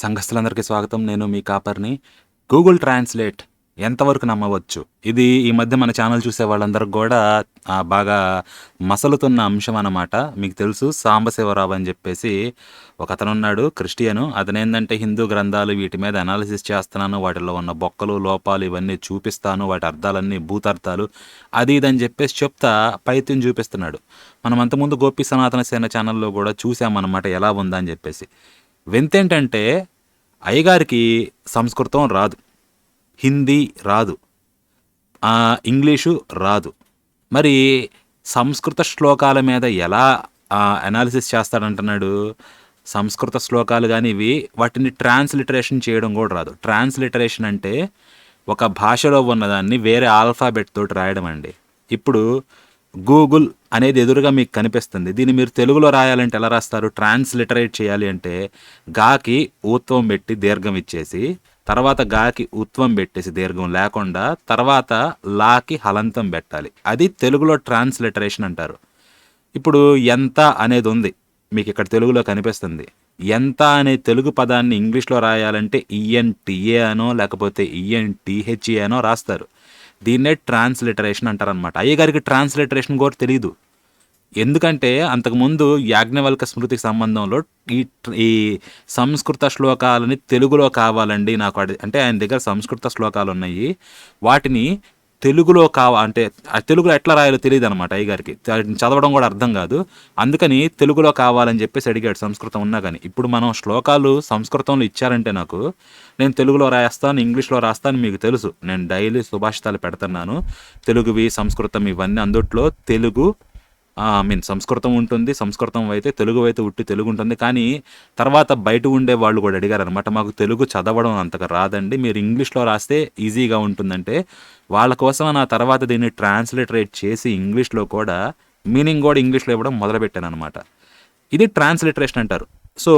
సంఘస్థులందరికీ స్వాగతం. నేను మీ కాపర్ని. Google translate ఎంతవరకు నమ్మవచ్చు? ఇది ఈ మధ్య మన ఛానల్ చూసే వాళ్ళందరికి కూడా బాగా మసలుతున్న అంశం అన్నమాట. మీకు తెలుసు సాంబశివరావు అని చెప్పేసి ఒక అతను ఉన్నాడు క్రిస్టియను. అతనేందంటే హిందూ గ్రంథాలు వీటి మీద అనాలిసిస్ చేస్తున్నాను వాటిలో ఉన్న బొక్కలు లోపాలు ఇవన్నీ చూపిస్తాను వాటి అర్థాలన్నీ భూతార్థాలు అది ఇది అని చెప్పేసి చెప్తా పైత్యం చూపిస్తున్నాడు. మనం అంతకుముందు గోపి సనాతన సేన ఛానల్లో కూడా చూసామన్నమాట ఎలా ఉందా అని చెప్పేసి. వింతేంటంటే అయ్యగారికి సంస్కృతం రాదు. హిందీ రాదు. ఇంగ్లీషు రాదు. మరి సంస్కృత శ్లోకాల మీద ఎలా అనాలిసిస్ చేస్తాడంటున్నాడు? సంస్కృత శ్లోకాలు కానీ ఇవి వాటిని ట్రాన్స్లిటరేషన్ చేయడం కూడా రాదు. ట్రాన్స్లిటరేషన్ అంటే ఒక భాషలో ఉన్నదాన్ని వేరే ఆల్ఫాబెట్ తోటి రాయడం అండి. ఇప్పుడు గూగుల్ అనేది ఎదురుగా మీకు కనిపిస్తుంది. దీన్ని మీరు తెలుగులో రాయాలంటే ఎలా రాస్తారు? ట్రాన్స్లిటరేట్ చేయాలి అంటే గాకి ఊత్వం పెట్టి దీర్ఘం ఇచ్చేసి తర్వాత గాకి ఉత్వం పెట్టేసి దీర్ఘం లేకుండా తర్వాత లాకి హలంతం పెట్టాలి. అది తెలుగులో ట్రాన్స్లిటరేషన్ అంటారు. ఇప్పుడు ఎంత అనేది ఉంది. మీకు ఇక్కడ తెలుగులో కనిపిస్తుంది. ఎంత అనే తెలుగు పదాన్ని ఇంగ్లీష్లో రాయాలంటే ఈఎన్టీఏ అనో లేకపోతే ఈఎన్టీహెచ్ఏ అనో రాస్తారు. దీన్నే ట్రాన్స్లిటరేషన్ అంటారనమాట అయ్యగారికి ట్రాన్స్లిటరేషన్ కూడా తెలియదు ఎందుకంటే అంతకుముందు యాజ్ఞవల్క స్మృతికి సంబంధంలో ఈ ఈ సంస్కృత శ్లోకాలని తెలుగులో కావాలండి నాకు అంటే ఆయన దగ్గర సంస్కృత శ్లోకాలు ఉన్నాయి వాటిని తెలుగులో కావ అంటే తెలుగులో ఎట్లా రాయాలో తెలియదు అనమాట అయ్యగారికి చదవడం కూడా అర్థం కాదు. అందుకని తెలుగులో కావాలని చెప్పేసి అడిగాడు సంస్కృతం ఉన్నా కానీ ఇప్పుడు మనం శ్లోకాలు సంస్కృతంలో ఇచ్చారంటే నాకు నేను తెలుగులో రాస్తాను ఇంగ్లీష్లో రాస్తాను మీకు తెలుసు. నేను డైలీ సుభాషితాలు పెడుతున్నాను. తెలుగువి సంస్కృతం ఇవన్నీ అందుట్లో తెలుగు ఐ మీన్ సంస్కృతం ఉంటుంది సంస్కృతం అయితే తెలుగు అయితే ఉట్టి తెలుగు ఉంటుంది. కానీ తర్వాత బయట ఉండే వాళ్ళు కూడా అడిగారు అనమాట మాకు తెలుగు చదవడం అంతగా రాదండి మీరు ఇంగ్లీష్లో రాస్తే ఈజీగా ఉంటుందంటే వాళ్ళ కోసం నా తర్వాత దీన్ని ట్రాన్స్లేటరేట్ చేసి ఇంగ్లీష్లో కూడా మీనింగ్ కూడా ఇంగ్లీష్లో ఇవ్వడం మొదలుపెట్టాను అనమాట ఇది ట్రాన్స్లిటరేషన్ అంటారు. సో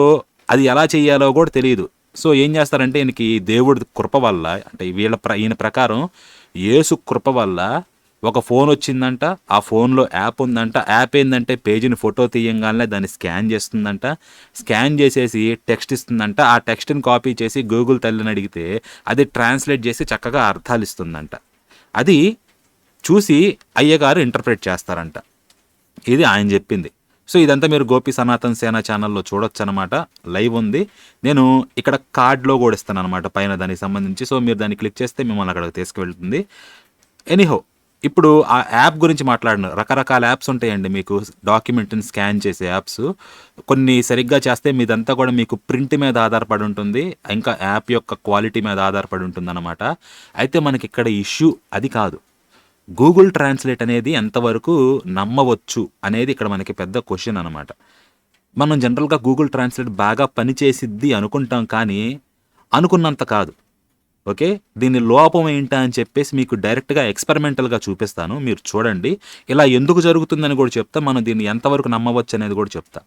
అది ఎలా చేయాలో కూడా తెలియదు. సో ఏం చేస్తారంటే ఈయనకి దేవుడి కృప వల్ల అంటే వీళ్ళ ప్ర ఈయన ప్రకారం యేసు కృప వల్ల ఒక ఫోన్ వచ్చిందంట ఆ ఫోన్లో యాప్ ఉందంట. యాప్ ఏంటంటే పేజీని ఫోటో తీయంగానే దాన్ని స్కాన్ చేస్తుందంట. స్కాన్ చేసేసి టెక్స్ట్ ఇస్తుందంట. ఆ టెక్స్ట్ని కాపీ చేసి గూగుల్ తల్లిని అడిగితే అది ట్రాన్స్లేట్ చేసి చక్కగా అర్థాలు ఇస్తుందంట. అది చూసి అయ్యగారు ఇంటర్ప్రిట్ చేస్తారంట. ఇది ఆయన చెప్పింది. సో ఇదంతా మీరు గోపి సనాతన్ సేన ఛానల్లో చూడొచ్చు అనమాట లైవ్ ఉంది. నేను ఇక్కడ కార్డ్లో కూడా ఇస్తాను అనమాట పైన దానికి సంబంధించి. సో మీరు దాన్ని క్లిక్ చేస్తే మిమ్మల్ని అక్కడికి తీసుకువెళ్తుంది. ఎనీహో ఇప్పుడు ఆ యాప్ గురించి మాట్లాడిన. రకరకాల యాప్స్ ఉంటాయండి మీకు. డాక్యుమెంట్ని స్కాన్ చేసే యాప్స్. కొన్ని సరిగ్గా చేస్తే మీదంతా కూడా మీకు ప్రింట్ మీద ఆధారపడి ఉంటుంది. ఇంకా యాప్ యొక్క క్వాలిటీ మీద ఆధారపడి ఉంటుంది అనమాట అయితే మనకి ఇక్కడ ఇష్యూ అది కాదు. గూగుల్ ట్రాన్స్లేట్ అనేది ఎంతవరకు నమ్మవచ్చు అనేది ఇక్కడ మనకి పెద్ద క్వశ్చన్ అనమాట మనం జనరల్గా గూగుల్ ట్రాన్స్లేట్ బాగా పనిచేసిద్ది అనుకుంటాం కానీ అనుకున్నంత కాదు. ఓకే? దీని లోపం ఏంటా అని చెప్పేసి మీకు డైరెక్ట్గా ఎక్స్పెరిమెంటల్గా చూపిస్తాను. మీరు చూడండి. ఇలా ఎందుకు జరుగుతుందని కూడా చెప్తా. మనం దీన్ని ఎంతవరకు నమ్మవచ్చు అనేది కూడా చెప్తా.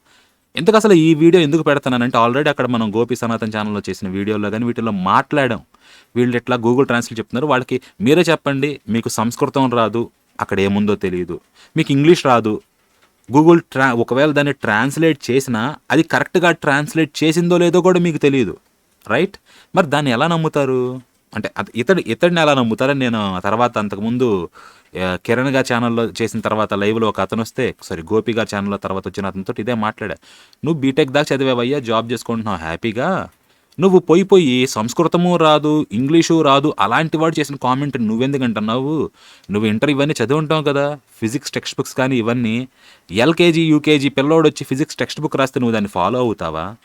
ఎందుకు అసలు ఈ వీడియో ఎందుకు పెడతానంటే ఆల్రెడీ అక్కడ మనం గోపి సనాతన్ ఛానల్లో చేసిన వీడియోలో కానీ వీటిలో మాట్లాడాం. వీళ్ళు ఎట్లా గూగుల్ ట్రాన్స్లేట్ చెప్తున్నారు? వాళ్ళకి మీరే చెప్పండి. మీకు సంస్కృతం రాదు. అక్కడ ఏముందో తెలియదు మీకు ఇంగ్లీష్ రాదు. గూగుల్ ట్రా ఒకవేళ దాన్ని ట్రాన్స్లేట్ చేసినా అది కరెక్ట్గా ట్రాన్స్లేట్ చేసిందో లేదో కూడా మీకు తెలియదు రైట్ మరి దాన్ని ఎలా నమ్ముతారు? అంటే అత- ఇతడు ఇతడిని ఎలా నమ్ముతారని నేను తర్వాత అంతకుముందు కిరణ్ గారి ఛానల్లో చేసిన తర్వాత లైవ్లో ఒక అతను వస్తే సారీ గోపి గారి ఛానల్లో తర్వాత వచ్చిన అతనితో ఇదే మాట్లాడా. నువ్వు బీటెక్ దాకా చదివావయ్యా జాబ్ చేసుకుంటున్నావు హ్యాపీగా? నువ్వు పోయి పోయి సంస్కృతము రాదు ఇంగ్లీషు రాదు అలాంటి వాడు చేసిన కామెంట్ నువ్వెందుకు అంటున్నావు నువ్వు ఇంటర్ ఇవన్నీ చదివి ఉంటావు కదా ఫిజిక్స్ టెక్స్ట్ బుక్స్ కానీ ఇవన్నీ. ఎల్కేజీ యూకేజీ పిల్లోడు వచ్చి ఫిజిక్స్ టెక్స్ట్ బుక్ రాస్తే నువ్వు దాన్ని ఫాలో అవుతావా?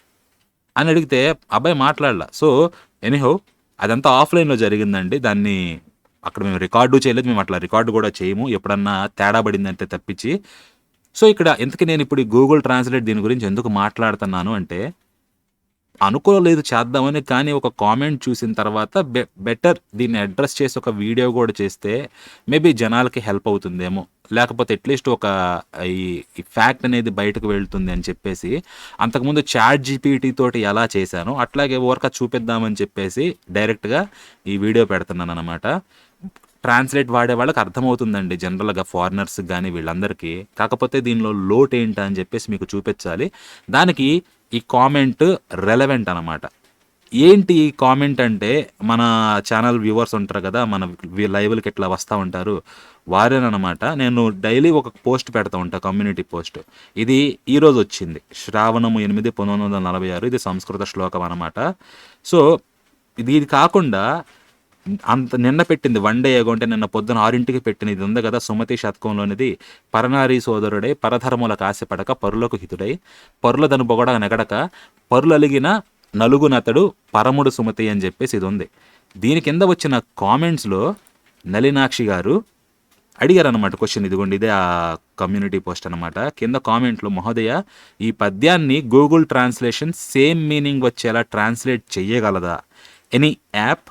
అని అడిగితే అబ్బాయి మాట్లాడలా. సో ఎనీహో అదంతా ఆఫ్లైన్లో జరిగిందండి. దాన్ని అక్కడ మేము రికార్డు చేయలేదు. మేము అట్లా రికార్డు కూడా చేయము. ఎప్పుడన్నా తేడా పడిందంటే తప్పించి. సో ఇక్కడ ఎందుకు నేను ఇప్పుడు గూగుల్ ట్రాన్స్లేట్ దీని గురించి ఎందుకు మాట్లాడుతున్నాను అంటే అనుకోలేదు చేద్దామని కానీ ఒక కామెంట్ చూసిన తర్వాత బె బెటర్ దీన్ని అడ్రస్ చేసి ఒక వీడియో కూడా చేస్తే మేబీ జనాలకి హెల్ప్ అవుతుందేమో. లేకపోతే అట్లీస్ట్ ఒక ఈ ఫ్యాక్ట్ అనేది బయటకు వెళ్తుంది అని చెప్పేసి అంతకుముందు చాట్ జీపీటీ తోటి ఎలా చేశానో అట్లాగే ఓర్క చూపిద్దామని చెప్పేసి డైరెక్ట్గా ఈ వీడియో పెడుతున్నాను అనమాట ట్రాన్స్లేట్ వాడే వాళ్ళకి అర్థమవుతుందండి జనరల్గా ఫారినర్స్ కానీ వీళ్ళందరికీ. కాకపోతే దీనిలో లోట్ ఏంటా అని చెప్పేసి మీకు చూపించాలి. దానికి ఈ కామెంట్ రెలవెంట్ అనమాట ఏంటి ఈ కామెంట్ అంటే మన ఛానల్ వ్యూవర్స్ ఉంటారు కదా మన లైవ్లకి ఇట్లా వస్తూ ఉంటారు వారేనమాట నేను డైలీ ఒక పోస్ట్ పెడతా ఉంటా కమ్యూనిటీ పోస్ట్ ఇది ఈరోజు వచ్చింది. శ్రావణము ఎనిమిది పంతొమ్మిది వందల నలభై ఆరు ఇది సంస్కృత శ్లోకం అనమాట సో ఇది ఇది కాకుండా అంత నిన్న పెట్టింది వన్ డే ఏగో అంటే నిన్న పొద్దున ఆరింటికి పెట్టిన ఇది ఉంది కదా సుమతి శతకంలోనిది. పరనారీ సోదరుడై పరధర్ములకు ఆశపడక పరులకు హితుడై. పరులదను బొగడ నెగడక పరులలిగిన నలుగునతడు పరముడు సుమతి అని చెప్పేసి ఇది ఉంది. దీని కింద వచ్చిన కామెంట్స్లో నలినాక్షి గారు అడిగారు అనమాట క్వశ్చన్ ఇదిగోండి ఇదే ఆ కమ్యూనిటీ పోస్ట్ అనమాట కింద కామెంట్లో మహోదయ ఈ పద్యాన్ని గూగుల్ ట్రాన్స్లేషన్ సేమ్ మీనింగ్ వచ్చేలా ట్రాన్స్లేట్ చేయగలదా ఎనీ యాప్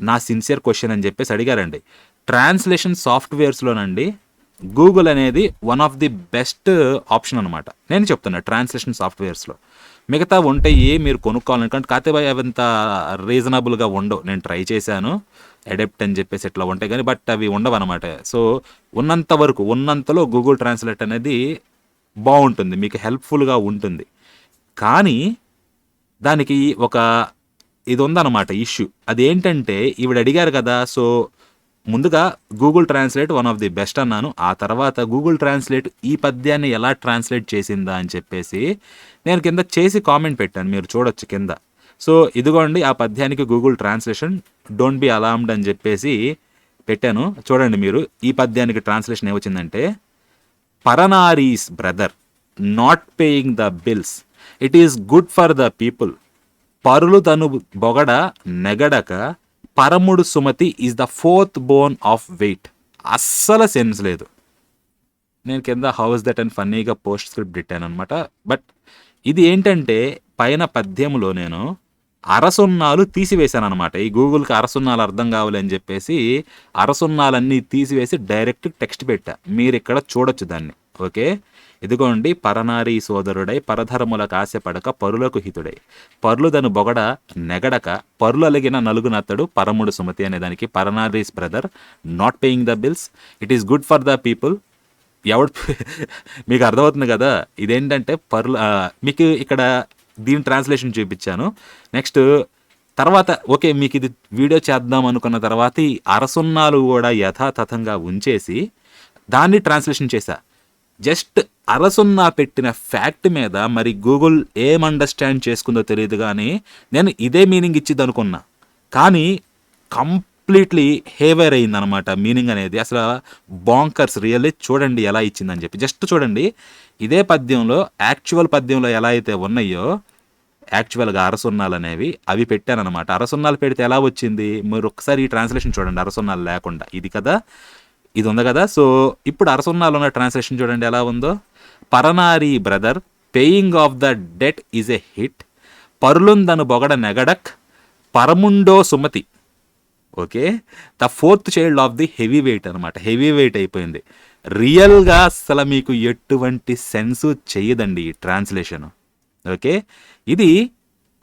నా సిన్సియర్ క్వశ్చన్ అని చెప్పేసి అడిగారండి. ట్రాన్స్లేషన్ సాఫ్ట్వేర్స్లోనండి గూగుల్ అనేది one of the best option అనమాట నేను చెప్తున్నా ట్రాన్స్లేషన్ సాఫ్ట్వేర్స్లో మిగతా ఉంటాయి మీరు కొనుక్కోవాలనుకోండి కాకపోతే అవి అంత రీజనబుల్గా ఉండవు. నేను ట్రై చేశాను అడెప్ట్ అని చెప్పేసి ఇట్లా ఉంటాయి కానీ బట్ అవి ఉండవు అనమాట సో ఉన్నంత వరకు ఉన్నంతలో గూగుల్ ట్రాన్స్లేట్ అనేది బాగుంటుంది. మీకు హెల్ప్ఫుల్గా ఉంటుంది. కానీ దానికి ఒక ఇది ఉందన్నమాట ఇష్యూ. అదేంటంటే ఈవిడ అడిగారు కదా సో ముందుగా Google translate one of the best అన్నాను. ఆ తర్వాత గూగుల్ ట్రాన్స్లేట్ ఈ పద్యాన్ని ఎలా ట్రాన్స్లేట్ చేసిందా అని చెప్పేసి నేను కింద చేసి కామెంట్ పెట్టాను. మీరు చూడొచ్చు కింద. సో ఇదిగోండి ఆ పద్యానికి Google translation don't be alarmed అని చెప్పేసి పెట్టాను. చూడండి మీరు ఈ పద్యానికి ట్రాన్స్లేషన్ ఏమొచ్చిందంటే పరనారీస్ brother not paying the bills. It is good for the people. పరులు తను బొగడ నెగడక పరముడు Sumati is the fourth bone of weight అస్సలు సెన్స్ లేదు. నేను కింద హౌస్ దట్ అండ్ ఫన్నీగా పోస్ట్ స్క్రిప్ట్ పెట్టాను అనమాట బట్ ఇది ఏంటంటే పైన పద్యంలో నేను అరసున్నాలు తీసివేశాను అనమాట ఈ గూగుల్కి అరసున్నాలు అర్థం కావాలి అని చెప్పేసి అరసున్నాలన్నీ తీసివేసి డైరెక్ట్ టెక్స్ట్ పెట్టా. మీరు ఇక్కడ చూడొచ్చు దాన్ని. ఓకే ఇదిగోండి పరనారీ సోదరుడై పరధర్ములకు ఆశపడక పరులకు హితుడై. పరులుదను బొగడ నెగడక పరులలిగిన నలుగునత్తడు పరముడు సుమతి అనే దానికి పరనారీస్ brother not paying the bills it is good for the people ఎవడు మీకు అర్థమవుతుంది కదా? ఇదేంటంటే పర్లు మీకు ఇక్కడ దీని ట్రాన్స్లేషన్ చూపించాను. నెక్స్ట్ తర్వాత ఓకే మీకు ఇది వీడియో చేద్దాం అనుకున్న తర్వాత ఈ అరసున్నాలు కూడా యథాతథంగా ఉంచేసి దాన్ని ట్రాన్స్లేషన్ చేశా. జస్ట్ అరసున్నా పెట్టిన ఫ్యాక్ట్ మీద మరి గూగుల్ ఏం అండర్స్టాండ్ చేసుకుందో తెలియదు కానీ నేను ఇదే మీనింగ్ ఇచ్చిద్ది అనుకున్నా కానీ కంప్లీట్లీ హేవర్ అయింది అనమాట మీనింగ్ అనేది. అసలు బాంకర్స్ రియల్లీ చూడండి ఎలా ఇచ్చిందని చెప్పి. జస్ట్ చూడండి ఇదే పద్యంలో యాక్చువల్ పద్యంలో ఎలా అయితే ఉన్నాయో యాక్చువల్గా అరసున్నాలు అనేవి అవి పెట్టానమాట అరసున్నాలు పెడితే ఎలా వచ్చింది? మీరు ఒకసారి ఈ ట్రాన్స్లేషన్ చూడండి అరసున్నాలు లేకుండా. ఇది కదా ఇది ఉంది కదా. సో ఇప్పుడు అరసున్నాలో ఉన్న ట్రాన్స్లేషన్ చూడండి ఎలా ఉందో. పరనారి brother paying of the debt is a hit పరులుందను బొగడ నెగడక్ పరముండో Sumati. Okay? The fourth child of the heavy weight అనమాట హెవీ వెయిట్ అయిపోయింది. రియల్గా అసలు మీకు ఎటువంటి సెన్సు చేయదండి ఈ ట్రాన్స్లేషన్. ఓకే? ఇది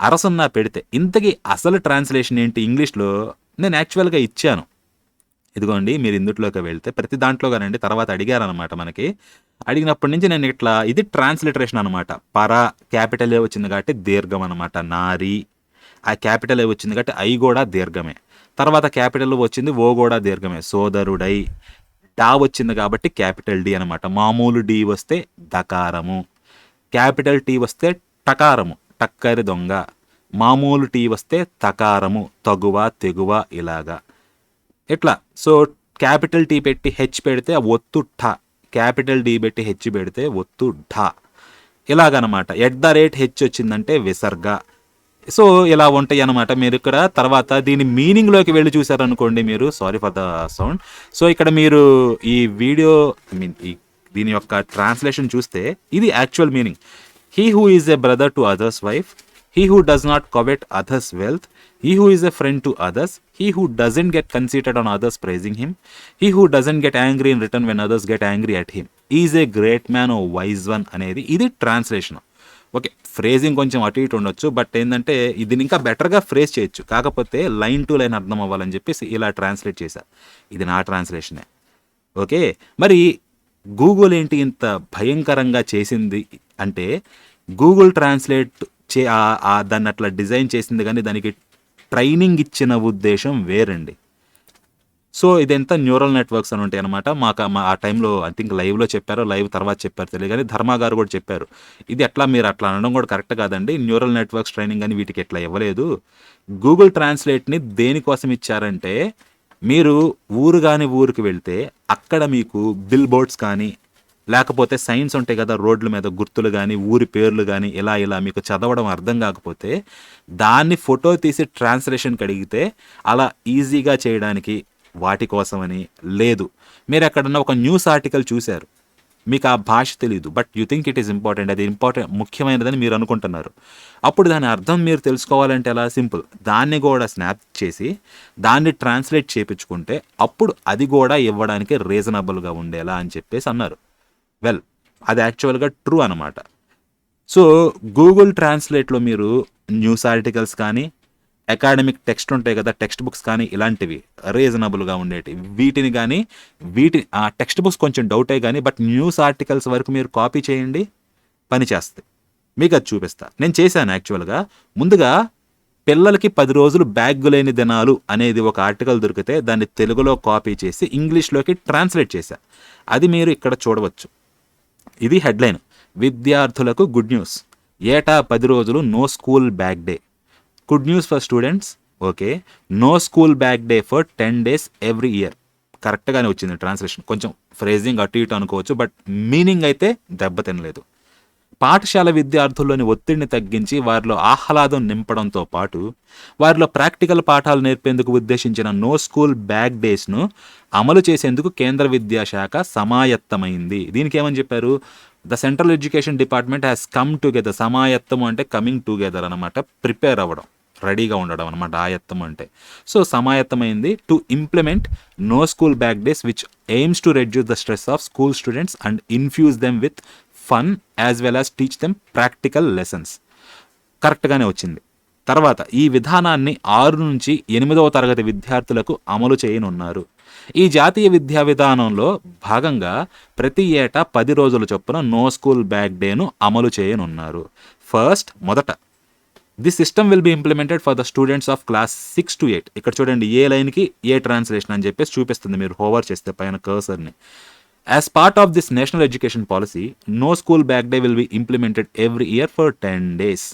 అరసున్నా పెడితే. ఇంతకీ అసలు ట్రాన్స్లేషన్ ఏంటి ఇంగ్లీష్లో? నేను యాక్చువల్గా ఇచ్చాను. ఇదిగోండి మీరు ఇందుట్లోకి వెళ్తే ప్రతి దాంట్లో కానండి తర్వాత అడిగారనమాట మనకి. అడిగినప్పటి నుంచి నేను ఇట్లా ఇది ట్రాన్స్లిటరేషన్ అనమాట పర క్యాపిటల్ ఏ వచ్చింది కాబట్టి దీర్ఘం అనమాట నారి ఆ క్యాపిటల్ ఏ వచ్చింది కాబట్టి ఐ కూడా దీర్ఘమే. తర్వాత క్యాపిటల్ వచ్చింది ఓ కూడా దీర్ఘమే. సోదరుడై డా వచ్చింది కాబట్టి క్యాపిటల్ డి అనమాట మామూలు డి వస్తే దకారము క్యాపిటల్ టీ వస్తే టకారము టక్కరి దొంగ. మామూలు టీ వస్తే తకారము తగువ తెగువ ఇలాగా. ఇట్లా సో క్యాపిటల్ టీ పెట్టి హెచ్ పెడితే ఒత్తు ఠ. క్యాపిటల్ డి పెట్టి హెచ్ పెడితే ఒత్తు ఢ. ఇలాగనమాట. ఎట్ ద రేట్ హెచ్ వచ్చిందంటే విసర్గ. సో ఇలా ఉంటాయి అనమాట మీరు ఇక్కడ తర్వాత దీని మీనింగ్లోకి వెళ్ళి చూసారనుకోండి మీరు. Sorry for the sound so ఇక్కడ మీరు ఈ వీడియో ఐ మీన్ ఈ దీని యొక్క ట్రాన్స్లేషన్ చూస్తే ఇది actual meaning he who is a brother to others wife he who does not covet others wealth he who is a friend to others he who doesn't get conceited on others praising him he who doesn't get angry in return when others get angry at him is a great man o wise one అనేది ఇది translation okay ఫ్రేజింగ్ కొంచెం అటు ఇటు ఉండొచ్చు but ఏంటంటే ఇది ఇంకా బెటర్గా ఫ్రేజ్ చేయొచ్చు. కాకపోతే లైన్ టు లైన్ అర్థం అవ్వాలని చెప్పేసి ఇలా ట్రాన్స్లేట్ చేశా. ఇది నా ట్రాన్స్లేషనే ఓకే మరి గూగుల్ ఏంటి ఇంత భయంకరంగా చేసింది అంటే గూగుల్ ట్రాన్స్లేట్ చే దాన్ని అట్లా డిజైన్ చేసింది కానీ దానికి ట్రైనింగ్ ఇచ్చిన ఉద్దేశం వేరండి. సో ఇదంతా న్యూరల్ నెట్వర్క్స్ అని ఉంటాయి అనమాట మాకు మా ఆ టైంలో ఐ థింక్ లైవ్లో చెప్పారు లైవ్ తర్వాత చెప్పారు తెలియదు కానీ ధర్మా గారు కూడా చెప్పారు. ఇది ఎట్లా మీరు అట్లా అనడం కూడా కరెక్ట్ కాదండి. న్యూరల్ నెట్వర్క్స్ ట్రైనింగ్ అని వీటికి ఎట్లా ఇవ్వలేదు. గూగుల్ ట్రాన్స్లేట్ని దేనికోసం ఇచ్చారంటే మీరు ఊరు కాని ఊరికి వెళ్తే అక్కడ మీకు బిల్ బోర్డ్స్ కానీ లేకపోతే సైన్స్ ఉంటాయి కదా రోడ్ల మీద గుర్తులు కానీ ఊరి పేర్లు కానీ ఇలా ఇలా మీకు చదవడం అర్థం కాకపోతే దాన్ని ఫోటో తీసి ట్రాన్స్లేషన్కి అడిగితే అలా ఈజీగా చేయడానికి వాటి కోసమని లేదు. మీరు ఎక్కడన్నా ఒక న్యూస్ ఆర్టికల్ చూశారు మీకు ఆ భాష తెలియదు but you think it is important అది ఇంపార్టెంట్ ముఖ్యమైనదని మీరు అనుకుంటున్నారు. అప్పుడు దాని అర్థం మీరు తెలుసుకోవాలంటే ఎలా? సింపుల్. దాన్ని కూడా స్నాప్ చేసి దాన్ని ట్రాన్స్లేట్ చేయించుకుంటే అప్పుడు అది కూడా ఇవ్వడానికి రీజనబుల్గా ఉండేలా అని చెప్పేసి అన్నారు. వెల్ అది యాక్చువల్గా ట్రూ అనమాట సో గూగుల్ ట్రాన్స్లేట్లో మీరు న్యూస్ ఆర్టికల్స్ కానీ అకాడమిక్ టెక్స్ట్ ఉంటాయి కదా టెక్స్ట్ బుక్స్ కానీ ఇలాంటివి రీజనబుల్గా ఉండేటివి. వీటిని కానీ వీటి ఆ టెక్స్ట్ బుక్స్ కొంచెం డౌటే కానీ బట్ న్యూస్ ఆర్టికల్స్ వరకు మీరు కాపీ చేయండి పని చేస్తాయి. మీకు అది చూపిస్తా. నేను చేశాను యాక్చువల్గా. ముందుగా పిల్లలకి పది రోజులు బ్యాగ్ లేని దినాలు అనేది ఒక ఆర్టికల్ దొరికితే దాన్ని తెలుగులో కాపీ చేసి ఇంగ్లీష్లోకి ట్రాన్స్లేట్ చేశా. అది మీరు ఇక్కడ చూడవచ్చు. ఇది హెడ్లైన్. విద్యార్థులకు గుడ్ న్యూస్. ఏటా పది రోజులు no school bag day. Good news for students. Okay. No school bag day for ten days every year. కరెక్ట్గానే వచ్చింది ట్రాన్స్లేషన్. కొంచెం ఫ్రేజింగ్ అటు ఇటు అనుకోవచ్చు బట్ మీనింగ్ అయితే దెబ్బతినలేదు. పాఠశాల విద్యార్థుల్లోని ఒత్తిడిని తగ్గించి వారిలో ఆహ్లాదం నింపడంతో పాటు వారిలో ప్రాక్టికల్ పాఠాలు నేర్పేందుకు ఉద్దేశించిన నో స్కూల్ బ్యాగ్ డేస్ను అమలు చేసేందుకు కేంద్ర విద్యాశాఖ సమాయత్తమైంది. దీనికి ఏమని చెప్పారు? The central education department has come together సమాయత్తం అంటే కమింగ్ టుగెదర్ అనమాట ప్రిపేర్ అవ్వడం రెడీగా ఉండడం అనమాట ఆయత్తం అంటే. So సమాయత్తమైంది. To implement no school back days which aims to reduce the stress of school students and infuse them with fun as well as teach them practical lessons కరెక్ట్గానే వచ్చింది. తర్వాత ఈ విధానాన్ని ఆరు నుంచి ఎనిమిదవ తరగతి విద్యార్థులకు అమలు చేయనున్నారు. ఈ జాతీయ విద్యా విధానంలో భాగంగా ప్రతి ఏటా పది రోజుల చొప్పున నో స్కూల్ బ్యాగ్ డేను అమలు చేయనున్నారు. ఫస్ట్ మొదట. This system will be implemented for the students of class six to eight ఇక్కడ చూడండి ఏ లైన్కి ఏ ట్రాన్స్లేషన్ అని చెప్పేసి చూపిస్తుంది మీరు హోవర్ చేస్తే పైన కర్సర్ని as part of this national education policy no school back day will be implemented every year for ten days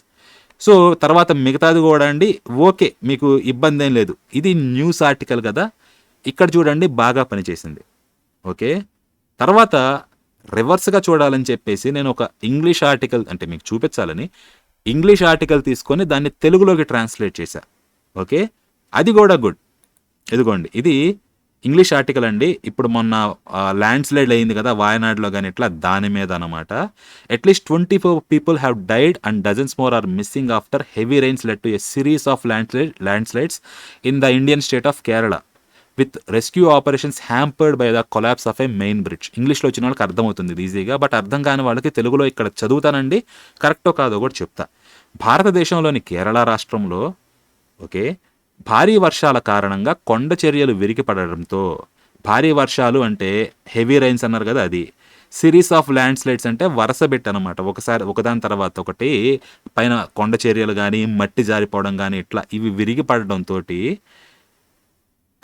so తర్వాత మిగతాది కూడా అండి ఓకే మీకు ఇబ్బంది ఏం లేదు. ఇది న్యూస్ ఆర్టికల్ కదా ఇక్కడ చూడండి బాగా పనిచేసింది. ఓకే? తర్వాత రివర్స్గా చూడాలని చెప్పేసి నేను ఒక ఇంగ్లీష్ ఆర్టికల్ అంటే మీకు చూపించాలని ఇంగ్లీష్ ఆర్టికల్ తీసుకొని దాన్ని తెలుగులోకి ట్రాన్స్లేట్ చేశా. ఓకే? అది కూడా గుడ్. ఇదిగోండి ఇది ఇంగ్లీష్ ఆర్టికల్ అండి. ఇప్పుడు మొన్న ల్యాండ్ స్లైడ్ అయింది కదా వాయనాడులో కానీ ఇట్లా దాని మీద అనమాట at least twenty four people have died and dozens more are missing after heavy rains led to a series of landslide landslides in the Indian state of Kerala with rescue operations hampered by the collapse of a main bridge ఇంగ్లీష్లో వచ్చిన వాళ్ళకి అర్థమవుతుంది ఇది ఈజీగా but అర్థం కాని వాళ్ళకి తెలుగులో ఇక్కడ చదువుతానండి. కరెక్టో కాదో కూడా చెప్తా. భారతదేశంలోని కేరళ రాష్ట్రంలో ఓకే భారీ వర్షాల కారణంగా కొండ చర్యలు విరిగిపడడంతో భారీ వర్షాలు అంటే హెవీ రైన్స్ అన్నారు కదా అది. సిరీస్ ఆఫ్ ల్యాండ్ స్లైడ్స్ అంటే వరుస బెట్ అనమాట ఒకసారి ఒకదాని తర్వాత ఒకటి పైన కొండ చర్యలు కానీ మట్టి జారిపోవడం కానీ ఇట్లా ఇవి విరిగిపడడంతో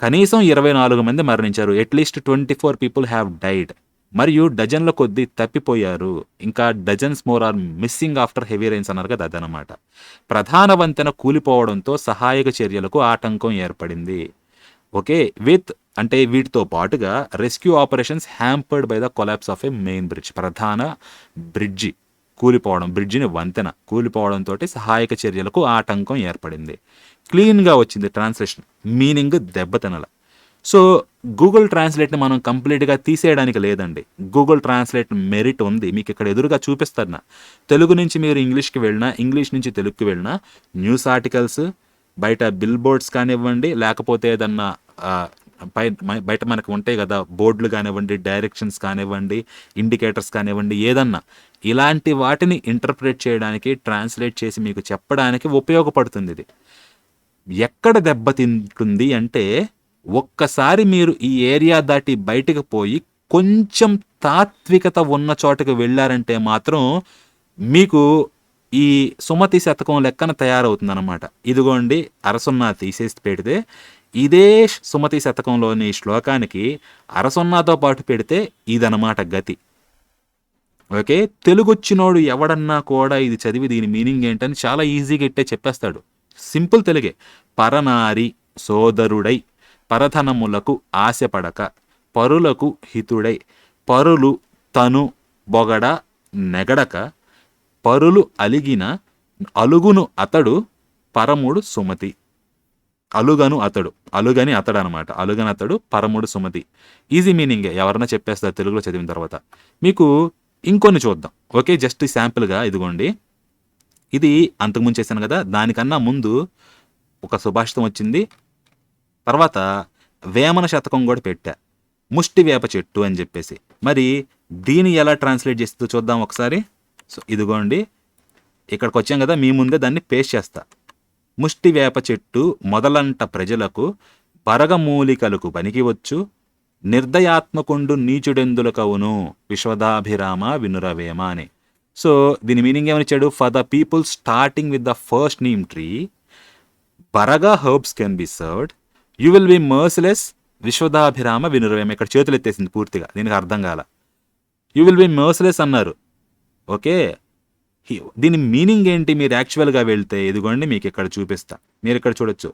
కనీసం ఇరవై నాలుగు మంది మరణించారు. At least twenty four people have died మరియు డజన్ల కొద్దీ తప్పిపోయారు. ఇంకా dozens more are missing after heavy rains అన్నారు కదా అదనమాట ప్రధాన వంతెన కూలిపోవడంతో సహాయక చర్యలకు ఆటంకం ఏర్పడింది. ఓకే విత్ అంటే వీటితో పాటుగా rescue operations hampered by the collapse of a main bridge. ప్రధాన బ్రిడ్జి కూలిపోవడం బ్రిడ్జిని వంతెన కూలిపోవడంతో సహాయక చర్యలకు ఆటంకం ఏర్పడింది. క్లీన్గా వచ్చింది ట్రాన్స్లేషన్ మీనింగ్ దెబ్బతినల. సో గూగుల్ ట్రాన్స్లేట్ని మనం కంప్లీట్గా తీసేయడానికి లేదండి. గూగుల్ ట్రాన్స్లేట్ మెరిట్ ఉంది. మీకు ఇక్కడ ఎదురుగా చూపిస్తాను తెలుగు నుంచి మీరు ఇంగ్లీష్కి వెళ్ళినా ఇంగ్లీష్ నుంచి తెలుగుకి వెళ్ళినా న్యూస్ ఆర్టికల్స్ బయట బిల్ బోర్డ్స్ కానివ్వండి లేకపోతే ఏదన్నా పై బయట మనకు ఉంటాయి కదా బోర్డులు కానివ్వండి డైరెక్షన్స్ కానివ్వండి ఇండికేటర్స్ కానివ్వండి ఏదన్నా. ఇలాంటి వాటిని ఇంటర్ప్రిట్ చేయడానికి ట్రాన్స్లేట్ చేసి మీకు చెప్పడానికి ఉపయోగపడుతుంది ఇది. ఎక్కడ దెబ్బతింటుంది అంటే ఒక్కసారి మీరు ఈ ఏరియా దాటి బయటకు పోయి కొంచెం తాత్వికత ఉన్న చోటకు వెళ్ళారంటే మాత్రం మీకు ఈ సుమతి శతకం లెక్కన తయారవుతుందన్నమాట. ఇదిగోండి అరసున్నా తీసేసి పెడితే ఇదే సుమతి శతకంలోని శ్లోకానికి అరసున్నాతో పాటు పెడితే ఇదనమాట గతి. ఓకే తెలుగొచ్చినోడు ఎవడన్నా కూడా ఇది చదివి దీని మీనింగ్ ఏంటని చాలా ఈజీగా ఇట్టే చెప్పేస్తాడు. సింపుల్ తెలుగే. పరనారి సోదరుడై. పరధనములకు ఆశపడక పరులకు హితుడై పరులు తను బొగడ నెగడక పరులు అలిగిన అలుగును అతడు పరముడు సుమతి. అలుగను అతడు అలుగని అతడు అనమాట అలుగని అతడు పరముడు సుమతి. ఈజీ మీనింగే ఎవరన్నా చెప్పేస్తారు తెలుగులో చదివిన తర్వాత. మీకు ఇంకొన్ని చూద్దాం. ఓకే జస్ట్ శాంపుల్గా ఇదిగోండి. ఇది అంతకుముందు చేశాను కదా దానికన్నా ముందు ఒక సుభాషితం వచ్చింది. తర్వాత వేమన శతకం కూడా పెట్టా. ముష్టి వేప చెట్టు అని చెప్పేసి. మరి దీన్ని ఎలా ట్రాన్స్లేట్ చేస్తుందో చూద్దాం ఒకసారి. సో ఇదిగోండి. ఇక్కడికి వచ్చాం కదా మీ ముందే దాన్ని పేస్ట్ చేస్తా. ముష్టి వేప చెట్టు మొదలంట ప్రజలకు బరగమూలికలకు పనికివచ్చు. నిర్దయాత్మకుండు నీచుడెందుల కవును విశ్వదాభిరామ వినురవేమ అని. సో దీని meaning ఏమనిచ్చాడు for the people starting with the first neem tree బరగా herbs can be served you will be merciless విశ్వదాభిరామ వినురవేమ. ఇక్కడ చేతులు ఎత్తేసింది పూర్తిగా. దీనికి అర్థం కాల. యూ విల్ బి మర్సిలెస్ అన్నారు. ఓకే? దీని మీనింగ్ ఏంటి? మీరు యాక్చువల్గా వెళ్తే ఇదిగోండి మీకు ఇక్కడ చూపిస్తా. మీరు ఇక్కడ చూడొచ్చు.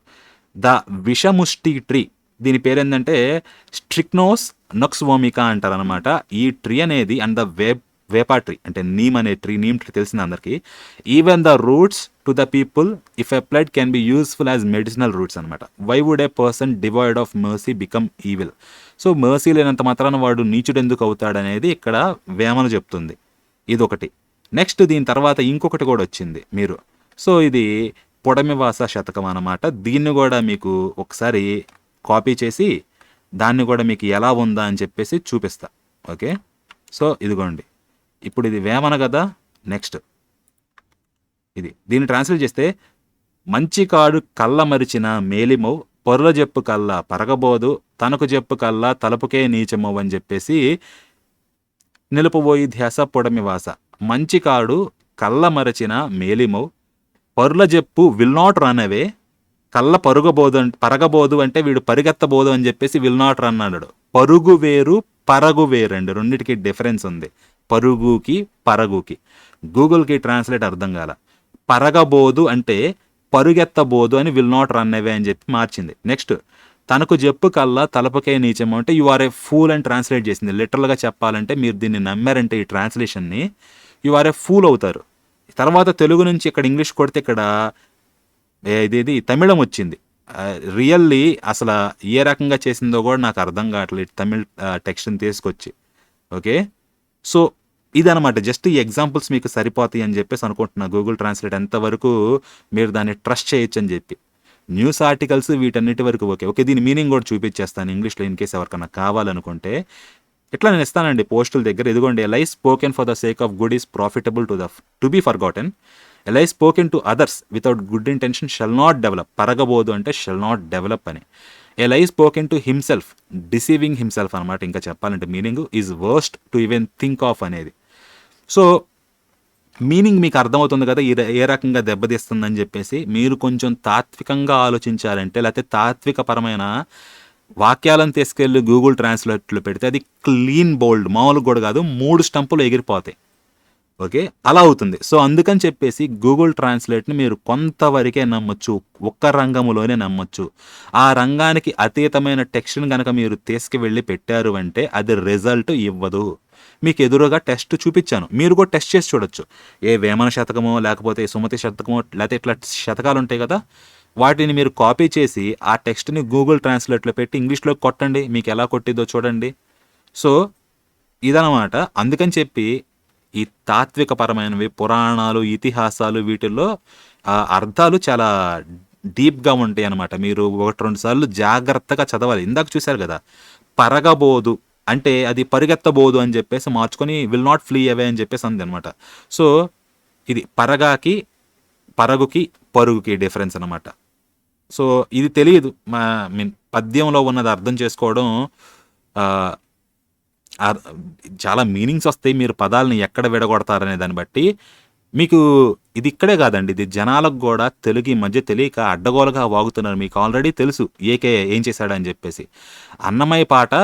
ద విషముష్టి ట్రీ. దీని పేరు ఏంటంటే స్ట్రిక్నోస్ నక్స్ వోమికా అంటారు అనమాట ఈ ట్రీ అనేది and the web vepa tree అంటే నీమ్ అనే ట్రీ నీమ్ ట్రీ తెలిసింది అందరికీ. Even the roots to the people if applied can be useful as medicinal roots అనమాట why would a person devoid of mercy become evil so mercy లేనంత మాత్రాన వాడు నీచుడు ఎందుకు అవుతాడనేది ఇక్కడ వేమన చెప్తుంది. ఇదొకటి. నెక్స్ట్ దీని తర్వాత ఇంకొకటి కూడా వచ్చింది మీరు. సో ఇది పొడమివాస శతకం అన్నమాట. దీన్ని కూడా మీకు ఒకసారి కాపీ చేసి దాన్ని కూడా మీకు ఎలా ఉందా అని చెప్పేసి చూపిస్తా. ఓకే సో ఇదిగోండి. ఇప్పుడు ఇది వేమన కదా నెక్స్ట్. ఇది. దీన్ని ట్రాన్స్లేట్ చేస్తే మంచి కాడు కళ్ళ మరిచిన మేలిమౌ పొర్ల చెప్పు కల్లా పరగబోదు తనకు చెప్పు కల్లా తలుపుకే నీచమవు అని చెప్పేసి నిలుపుబోయి ధ్యాస పొడమివాస మంచి కాడు కళ్ళ మరచిన మేలిమౌ పరుల చెప్పు విల్ నాట్ రన్ అవే కళ్ళ పరుగబోదు పరగబోదు అంటే వీడు పరిగెత్తబోదు అని చెప్పేసి విల్ నాట్ రన్ అన్నాడు. పరుగు వేరు పరగు వేరు అండి రెండింటికి డిఫరెన్స్ ఉంది. పరుగుకి పరగుకి. గూగుల్కి ట్రాన్స్లేట్ అర్థం కాల. పరగబోదు అంటే పరుగెత్తబోదు అని విల్ నాట్ రన్ అవే అని చెప్పి మార్చింది. నెక్స్ట్ తనకు చెప్పు కల్లా తలపకే నీచము అంటే యు ఆర్ ఏ ఫూల్ అని ట్రాన్స్లేట్ చేసింది. లిటరల్గా చెప్పాలంటే మీరు దీన్ని నమ్మారంటే ఈ ట్రాన్స్లేషన్ని యు ఆర్ ఏ ఫూల్ అవుతారు. తర్వాత తెలుగు నుంచి ఇక్కడ ఇంగ్లీష్ కొడితే ఇక్కడ ఇది తమిళం వచ్చింది. రియల్లీ అసలు ఏ రకంగా చేసిందో కూడా నాకు అర్థం కావట్లేదు. తమిళ్ టెక్స్ట్ని తీసుకొచ్చి. ఓకే? సో ఇదనమాట జస్ట్ ఈ ఎగ్జాంపుల్స్ మీకు సరిపోతాయి అని చెప్పేసి అనుకుంటున్నా. గూగుల్ ట్రాన్స్లేట్ ఎంతవరకు మీరు దాన్ని ట్రస్ట్ చేయొచ్చు అని చెప్పి. న్యూస్ ఆర్టికల్స్ వీటన్నిటి వరకు ఓకే. ఓకే దీని మీనింగ్ కూడా చూపించేస్తాను ఇంగ్లీష్లో ఇన్ కేస్ ఎవరికైనా కావాలనుకుంటే. ఇట్లా నేను ఇస్తానండి? పోస్టుల దగ్గర ఇదిగోండి a lie spoken for the sake of good is profitable to the to be forgotten a lie spoken to others without good intention shall not develop. పరగబోదు అంటే షెల్ నాట్ డెవలప్ అని. A lie spoken to himself deceiving himself అనమాట ఇంకా చెప్పాలంటే meaning is worst to even think of అనేది. So meaning మీకు అర్థమవుతుంది కదా ఈ ఏ రకంగా దెబ్బతీస్తుందని చెప్పేసి మీరు కొంచెం తాత్వికంగా ఆలోచించాలంటే లేకపోతే తాత్వికపరమైన వాక్యాలను తీసుకెళ్ళి గూగుల్ ట్రాన్స్లేట్లో పెడితే అది క్లీన్ బోల్డ్ మామూలుగా కూడా కాదు మూడు స్టంపులు ఎగిరిపోతాయి. ఓకే? అలా అవుతుంది. సో అందుకని చెప్పేసి గూగుల్ ట్రాన్స్లేట్ని మీరు కొంతవరకే నమ్మొచ్చు. ఒక్క రంగములోనే నమ్మొచ్చు. ఆ రంగానికి అతీతమైన టెక్స్ట్ని కనుక మీరు తీసుకువెళ్ళి పెట్టారు అంటే అది రిజల్ట్ ఇవ్వదు. మీకు ఎదురుగా టెస్ట్ చూపించాను. మీరు కూడా టెస్ట్ చేసి చూడొచ్చు. ఏ వేమన శతకమో లేకపోతే సుమతి శతకమో లేకపోతే ఇట్లా శతకాలు ఉంటాయి కదా? వాటిని మీరు కాపీ చేసి ఆ టెక్స్ట్ని గూగుల్ ట్రాన్స్లేట్లో పెట్టి ఇంగ్లీష్లో కొట్టండి. మీకు ఎలా కొట్టిద్దో చూడండి. సో ఇదనమాట అందుకని చెప్పి ఈ తాత్వికపరమైనవి పురాణాలు ఇతిహాసాలు వీటిల్లో అర్థాలు చాలా డీప్గా ఉంటాయి అనమాట మీరు ఒకటి రెండు సార్లు జాగ్రత్తగా చదవాలి. ఇందాక చూశారు కదా పరగబోదు అంటే అది పరిగెత్తబోదు అని చెప్పేసి మార్చుకొని విల్ నాట్ ఫ్లీ అవే అని చెప్పేసి అంది అనమాట సో ఇది పరగాకి పరగుకి పరుగుకి డిఫరెన్స్ అనమాట సో ఇది తెలియదు. మా మీన్ పద్యంలో ఉన్నది అర్థం చేసుకోవడం చాలా మీనింగ్స్ వస్తాయి మీరు పదాలను ఎక్కడ విడగొడతారనే దాన్ని బట్టి. మీకు ఇది ఇక్కడే కాదండి ఇది జనాలకు కూడా తెలుగు ఈ మధ్య తెలియక అడ్డగోలుగా వాగుతున్నారు. మీకు ఆల్రెడీ తెలుసు ఏకే ఏం చేశాడని చెప్పేసి. అన్నమయ్య పాట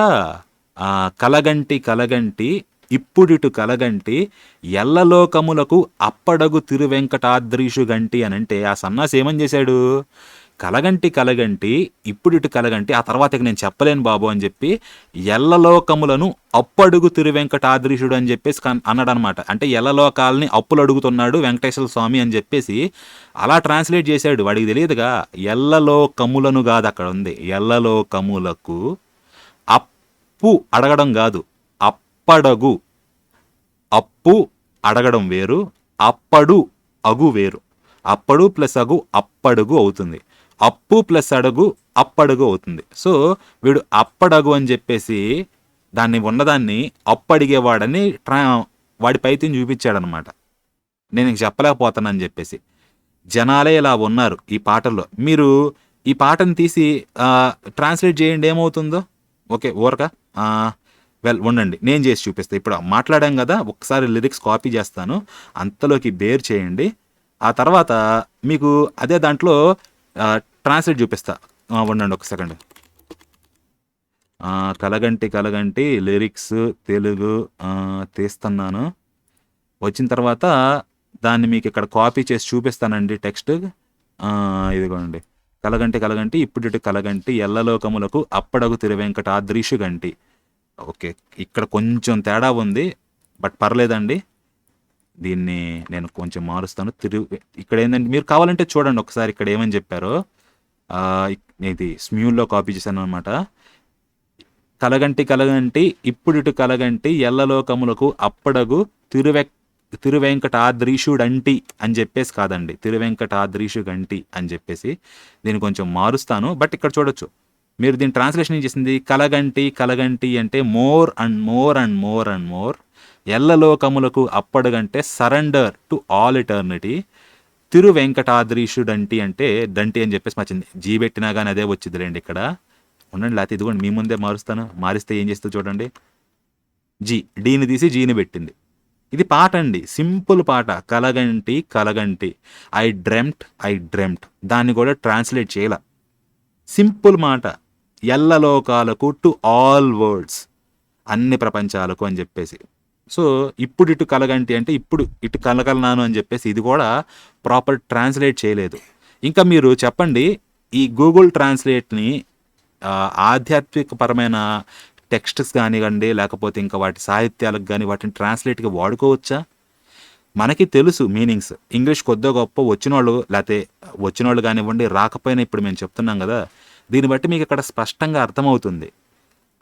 కలగంటి కలగంటి ఇప్పుడిటు కలగంటి ఎల్లలోకములకు అప్పడగు తిరువెంకటాద్రీషు గంటి అని అంటే ఆ సన్నాసి ఏమని చేశాడు? కలగంటి కలగంటి ఇప్పుడిటు కలగంటి ఆ తర్వాత ఇక నేను చెప్పలేను బాబు అని చెప్పి ఎల్లలోకములను అప్పడుగు తిరువెంకటాద్రీషుడు అని చెప్పేసి కన్- అన్నాడు అనమాట అంటే ఎల్లలోకాలని అప్పులు అడుగుతున్నాడు వెంకటేశ్వర స్వామి అని చెప్పేసి అలా ట్రాన్స్లేట్ చేశాడు. వాడికి తెలియదుగా ఎల్లలోకములను కాదు అక్కడ ఉంది. ఎల్లలోకములకు అప్పు అడగడం కాదు. అప్పడగు. అప్పు అడగడం వేరు. అప్పడు అగు వేరు. అప్పడు ప్లస్ అగు అప్పడుగు అవుతుంది. అప్పు ప్లస్ అడుగు అప్పడుగు అవుతుంది. సో వీడు అప్పడగు అని చెప్పేసి దాన్ని ఉన్నదాన్ని అప్పడిగేవాడని ట్రా వాడి పైతిని చూపించాడనమాట. నేను ఇంక చెప్పలేకపోతానని చెప్పేసి. జనాలే ఇలా ఉన్నారు ఈ పాటల్లో. మీరు ఈ పాటను తీసి ట్రాన్స్లేట్ చేయండి ఏమవుతుందో? ఓకే ఊరక? వెల్ ఉండండి. నేను చేసి చూపిస్తాను ఇప్పుడు మాట్లాడాం కదా ఒకసారి లిరిక్స్ కాపీ చేస్తాను. అంతలోకి బేర్ చేయండి. ఆ తర్వాత మీకు అదే దాంట్లో ట్రాన్స్లేట్ చూపిస్తా. ఉండండి ఒక సెకండ్. కలగంటి కలగంటి లిరిక్స్ తెలుగు తీస్తున్నాను. వచ్చిన తర్వాత దాన్ని మీకు ఇక్కడ కాపీ చేసి చూపిస్తానండి టెక్స్ట్. ఇదిగోండి కలగంటి కలగంటి ఇప్పుడు కలగంటి ఎల్లలోకములకు అప్పడగు తిరువెంకటాద్రీషు గంటి. ఓకే ఇక్కడ కొంచెం తేడా ఉంది బట్ పర్లేదండి. దీన్ని నేను కొంచెం మారుస్తాను. తిరు ఇక్కడ ఏంటంటే మీరు కావాలంటే చూడండి ఒకసారి ఇక్కడ ఏమని చెప్పారో. ఇది స్మ్యూల్లో కాపీ చేశాను అనమాట కలగంటి కలగంటి ఇప్పుడిటు కలగంటి ఎల్లలోకములకు అప్పడగు తిరువె తిరువెంకటాద్రీషుడంటి అని చెప్పేసి కాదండి. తిరువెంకటాద్రీషు గంటి అని చెప్పేసి దీన్ని కొంచెం మారుస్తాను. బట్ ఇక్కడ చూడొచ్చు. మీరు దీని ట్రాన్స్లేషన్ ఏం చేసింది? కలగంటి కలగంటి అంటే more and more and more and more. ఎల్లలోకములకు అప్పడగంటే సరెండర్ టు ఆల్ ఇటర్నిటీ. తిరు వెంకటాద్రీషుడంటి అంటే డంటి అని చెప్పేసి మచ్చింది జీ పెట్టినా కానీ అదే వచ్చిందిలేండి ఇక్కడ. ఉండండి లేకపోతే ఇదిగోండి మీ ముందే మారుస్తాను. మారిస్తే ఏం చేస్తుందో చూడండి. జీ డీని తీసి జీని పెట్టింది. ఇది పాట అండి. సింపుల్ పాట. కలగంటి కలగంటి. ఐ డ్రెమ్ట్ ఐ డ్రెమ్ట్ దాన్ని కూడా ట్రాన్స్లేట్ చేయాల. సింపుల్ మాట. ఎల్లలోకాలకు టు ఆల్ వర్డ్స్ అన్ని ప్రపంచాలకు అని చెప్పేసి. సో ఇప్పుడు ఇటు కలగంటి అంటే ఇప్పుడు ఇటు కలగలనాను అని చెప్పేసి ఇది కూడా ప్రాపర్ ట్రాన్స్లేట్ చేయలేదు. ఇంకా మీరు చెప్పండి ఈ గూగుల్ ట్రాన్స్లేట్ని ఆధ్యాత్మికపరమైన టెక్స్ట్స్ కానివ్వండి లేకపోతే ఇంకా వాటి సాహిత్యాలకు కానీ వాటిని ట్రాన్స్లేట్గా వాడుకోవచ్చా? మనకి తెలుసు మీనింగ్స్. ఇంగ్లీష్ కొద్దిగా గొప్ప వచ్చిన వాళ్ళు లేకపోతే వచ్చిన వాళ్ళు కానివ్వండి రాకపోయినా ఇప్పుడు మేము చెప్తున్నాం కదా దీన్ని బట్టి మీకు ఇక్కడ స్పష్టంగా అర్థమవుతుంది.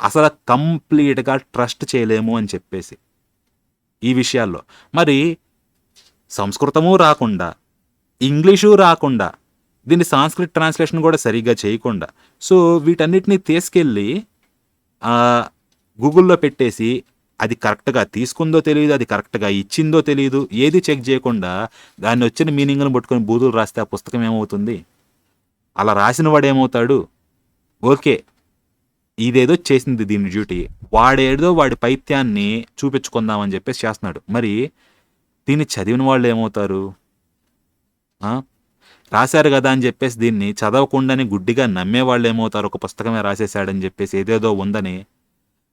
అసలు కంప్లీట్గా ట్రస్ట్ చేయలేము అని చెప్పేసి. ఈ విషయాల్లో. మరి సంస్కృతము రాకుండా ఇంగ్లీషు రాకుండా దీన్ని సాంస్క్రిట్ ట్రాన్స్లేషన్ కూడా సరిగ్గా చేయకుండా సో వీటన్నిటిని తీసుకెళ్ళి గూగుల్లో పెట్టేసి అది కరెక్ట్గా తీసుకుందో తెలియదు అది కరెక్ట్గా ఇచ్చిందో తెలియదు ఏది చెక్ చేయకుండా దాన్ని వచ్చిన మీనింగ్ను పట్టుకొని బూతులు రాస్తే ఆ పుస్తకం ఏమవుతుంది? అలా రాసిన వాడు ఏమవుతాడు? ఓకే. ఇదేదో చేసింది దీని డ్యూటీ. వాడేదో వాడి పైత్యాన్ని చూపించుకుందామని చెప్పేసి చేస్తున్నాడు. మరి దీన్ని చదివిన వాళ్ళు ఏమవుతారు? రాశారు కదా అని చెప్పేసి దీన్ని చదవకుండానే గుడ్డిగా నమ్మేవాళ్ళు ఏమవుతారు? ఒక పుస్తకమే రాసేసాడని చెప్పేసి ఏదేదో ఉందని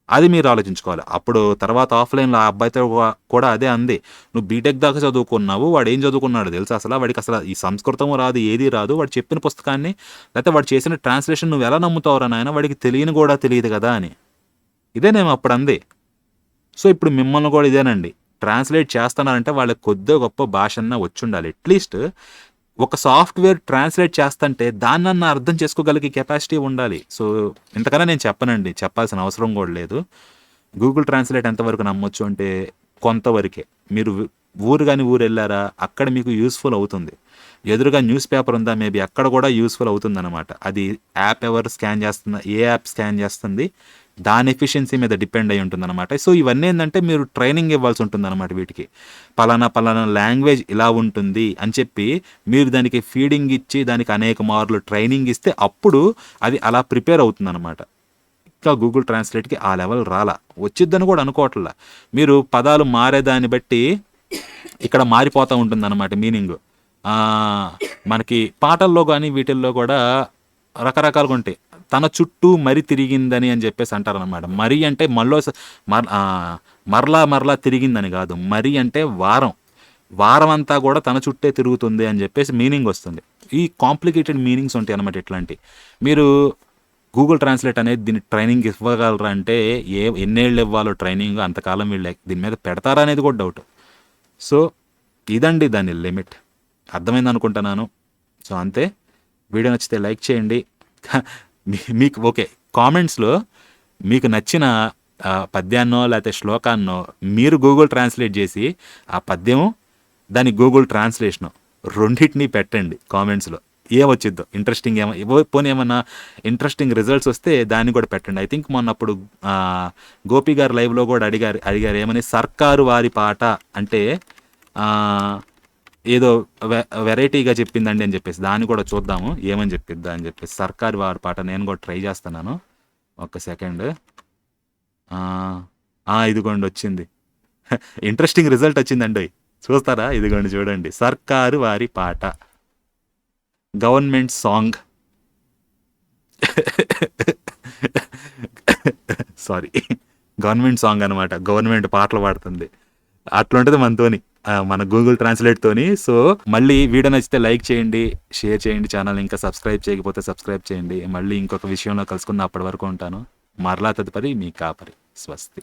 అది మీరు ఆలోచించుకోవాలి. అప్పుడు తర్వాత ఆఫ్లైన్లో ఆ అబ్బాయితో కూడా- అదే అంది. నువ్వు బీటెక్ దాకా చదువుకున్నావు వాడు ఏం చదువుకున్నాడు తెలుసా అసలు? వాడికి అసలు ఈ సంస్కృతము రాదు ఏది రాదు. వాడు చెప్పిన పుస్తకాన్ని లేకపోతే వాడు చేసిన ట్రాన్స్లేషన్ నువ్వు ఎలా నమ్ముతావురా నాయన? వాడికి తెలియని కూడా తెలియదు కదా అని. ఇదే నేను అప్పుడు అంది. సో ఇప్పుడు మిమ్మల్ని కూడా ఇదేనండి. ట్రాన్స్లేట్ చేస్తున్నారంటే వాళ్ళకి కొద్దిగా గొప్ప భాషన్న వచ్చి ఉండాలి అట్లీస్ట్ ఒక సాఫ్ట్వేర్ ట్రాన్స్లేట్ చేస్తుంటే నన్ను అర్థం చేసుకోగలిగే కెపాసిటీ ఉండాలి. సో ఇంతకన్నా నేను చెప్పనండి. చెప్పాల్సిన అవసరం కూడా లేదు. గూగుల్ ట్రాన్స్లేట్ ఎంతవరకు నమ్మొచ్చు అంటే కొంతవరకే. మీరు ఊరు కానీ ఊరు వెళ్ళారా అక్కడ మీకు యూస్ఫుల్ అవుతుంది. ఎదురుగా న్యూస్ పేపర్ ఉందా మేబీ అక్కడ కూడా యూస్ఫుల్ అవుతుంది అనమాట అది యాప్ ఎవరు స్కాన్ చేస్తుందా ఏ యాప్ స్కాన్ చేస్తుంది దాని ఎఫిషియన్సీ మీద డిపెండ్ అయి ఉంటుంది అనమాట సో ఇవన్నీ ఏంటంటే మీరు ట్రైనింగ్ ఇవ్వాల్సి ఉంటుంది అనమాట వీటికి. పలానా పలానా లాంగ్వేజ్ ఇలా ఉంటుంది అని చెప్పి మీరు దానికి ఫీడింగ్ ఇచ్చి దానికి అనేక మార్లు ట్రైనింగ్ ఇస్తే అప్పుడు అది అలా ప్రిపేర్ అవుతుంది అనమాట ఇంకా గూగుల్ ట్రాన్స్లేట్కి ఆ లెవెల్ రాలా. వచ్చిద్దని కూడా అనుకోవట్లా. మీరు పదాలు మారేదాన్ని బట్టి ఇక్కడ మారిపోతూ ఉంటుంది అనమాట మీనింగ్ మనకి పాటల్లో కానీ వీటిల్లో కూడా రకరకాలుగా ఉంటాయి. తన చుట్టూ మరి తిరిగిందని అని చెప్పేసి అంటారనమాట మరి అంటే మళ్ళీ మరలా మరలా తిరిగిందని కాదు. మరి అంటే వారం. వారం అంతా కూడా తన చుట్టే తిరుగుతుంది అని చెప్పేసి మీనింగ్ వస్తుంది. ఈ కాంప్లికేటెడ్ మీనింగ్స్ ఉంటాయి అనమాట ఇట్లాంటి. మీరు గూగుల్ ట్రాన్స్లేట్ అనేది దీని ట్రైనింగ్ ఇవ్వగలరా అంటే ఏ ఎన్నేళ్ళు ఇవ్వాలో ట్రైనింగ్ అంతకాలం వీళ్ళు దీని మీద పెడతారా అనేది కూడా డౌట్. సో ఇదండి దాని లిమిట్. అర్థమైంది అనుకుంటున్నాను సో అంతే. వీడియో నచ్చితే లైక్ చేయండి. మీకు ఓకే కామెంట్స్లో మీకు నచ్చిన పద్యాన్నో లేకపోతే శ్లోకాన్నో మీరు గూగుల్ ట్రాన్స్లేట్ చేసి ఆ పద్యం దాని గూగుల్ ట్రాన్స్లేషను రెండింటినీ పెట్టండి కామెంట్స్లో. ఏమొచ్చిద్దో? ఇంట్రెస్టింగ్ ఏమో ఏవో- పోనీ ఏమన్నా ఇంట్రెస్టింగ్ రిజల్ట్స్ వస్తే దాన్ని కూడా పెట్టండి. ఐ థింక్ మొన్న అప్పుడు గోపి గారు లైవ్లో కూడా అడిగారు అడిగారు ఏమని సర్కారు వారి పాట అంటే ఏదో వె- వెరైటీగా చెప్పిందండి అని చెప్పేసి దాన్ని కూడా చూద్దాము ఏమని చెప్పిద్దా అని చెప్పేసి. సర్కారు వారి పాట నేను కూడా ట్రై చేస్తున్నాను. ఒక్క సెకండ్. ఇదిగోండి వచ్చింది. ఇంట్రెస్టింగ్ రిజల్ట్ వచ్చిందండి. చూస్తారా? ఇదిగోండి చూడండి. సర్కారు వారి పాట. Government song. Sorry. Government song అనమాట గవర్నమెంట్ పాటలు పాడుతుంది. అట్లుంటది మనతోని మన గూగుల్ ట్రాన్స్లేట్ తోని. సో మళ్ళీ వీడియో నచ్చితే లైక్ చేయండి షేర్ చేయండి ఛానల్. ఇంకా సబ్స్క్రైబ్ చేయకపోతే సబ్స్క్రైబ్ చేయండి. మళ్ళీ ఇంకొక విషయంలో కలుసుకున్న అప్పటి వరకు ఉంటాను. మరలా తదుపరి మీ కాపరి. స్వస్తి.